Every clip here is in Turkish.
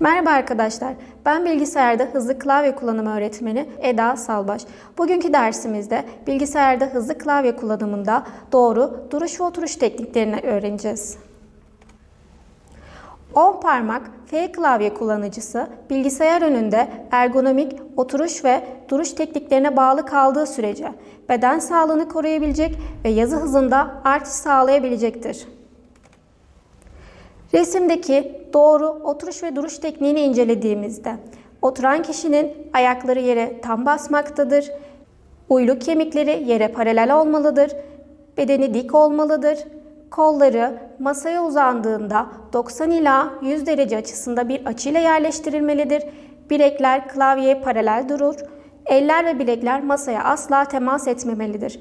Merhaba arkadaşlar, ben bilgisayarda hızlı klavye kullanımı öğretmeni Eda Salbaş. Bugünkü dersimizde bilgisayarda hızlı klavye kullanımında doğru duruş ve oturuş tekniklerini öğreneceğiz. 10 parmak F klavye kullanıcısı bilgisayar önünde ergonomik oturuş ve duruş tekniklerine bağlı kaldığı sürece beden sağlığını koruyabilecek ve yazı hızında artış sağlayabilecektir. Resimdeki doğru oturuş ve duruş tekniğini incelediğimizde oturan kişinin ayakları yere tam basmaktadır. Uyluk kemikleri yere paralel olmalıdır. Bedeni dik olmalıdır. Kolları masaya uzandığında 90 ila 100 derece açısında bir açıyla yerleştirilmelidir. Bilekler klavyeye paralel durur. Eller ve bilekler masaya asla temas etmemelidir.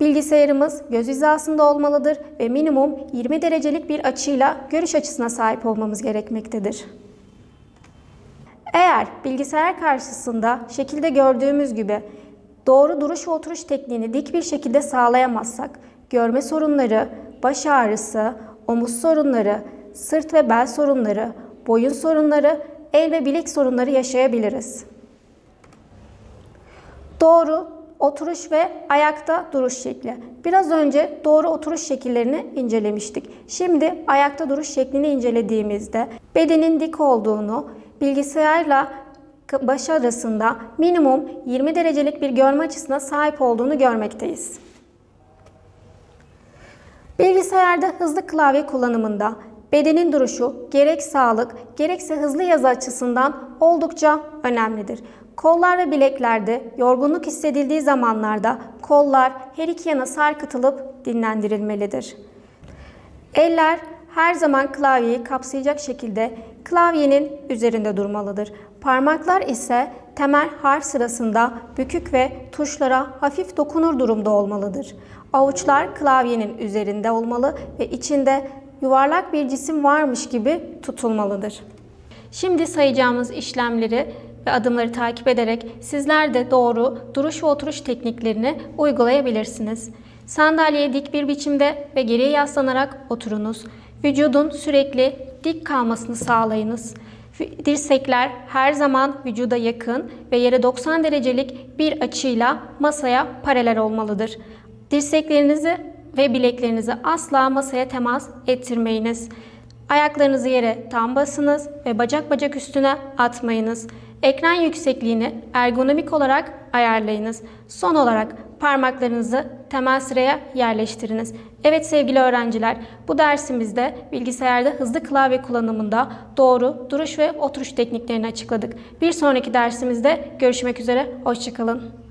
Bilgisayarımız göz hizasında olmalıdır ve minimum 20 derecelik bir açıyla görüş açısına sahip olmamız gerekmektedir. Eğer bilgisayar karşısında şekilde gördüğümüz gibi doğru duruş ve oturuş tekniğini dik bir şekilde sağlayamazsak görme sorunları, baş ağrısı, omuz sorunları, sırt ve bel sorunları, boyun sorunları, el ve bilek sorunları yaşayabiliriz. Doğru oturuş ve ayakta duruş şekli. Biraz önce doğru oturuş şekillerini incelemiştik. Şimdi ayakta duruş şeklini incelediğimizde bedenin dik olduğunu, bilgisayarla baş arasında minimum 20 derecelik bir görme açısına sahip olduğunu görmekteyiz. Bilgisayarda hızlı klavye kullanımında bedenin duruşu gerek sağlık gerekse hızlı yazı açısından oldukça önemlidir. Kollar ve bileklerde yorgunluk hissedildiği zamanlarda kollar her iki yana sarkıtılıp dinlendirilmelidir. Eller her zaman klavyeyi kapsayacak şekilde klavyenin üzerinde durmalıdır. Parmaklar ise temel harf sırasında bükük ve tuşlara hafif dokunur durumda olmalıdır. Avuçlar klavyenin üzerinde olmalı ve içinde yuvarlak bir cisim varmış gibi tutulmalıdır. Şimdi sayacağımız işlemleri ve adımları takip ederek sizler de doğru duruş ve oturuş tekniklerini uygulayabilirsiniz. Sandalyeye dik bir biçimde ve geriye yaslanarak oturunuz. Vücudun sürekli dik kalmasını sağlayınız. Dirsekler her zaman vücuda yakın ve yere 90 derecelik bir açıyla masaya paralel olmalıdır. Dirseklerinizi ve bileklerinizi asla masaya temas ettirmeyiniz. Ayaklarınızı yere tam basınız ve bacak bacak üstüne atmayınız. Ekran yüksekliğini ergonomik olarak ayarlayınız. Son olarak parmaklarınızı temel sıraya yerleştiriniz. Evet sevgili öğrenciler, bu dersimizde bilgisayarda hızlı klavye kullanımında doğru duruş ve oturuş tekniklerini açıkladık. Bir sonraki dersimizde görüşmek üzere, hoşçakalın.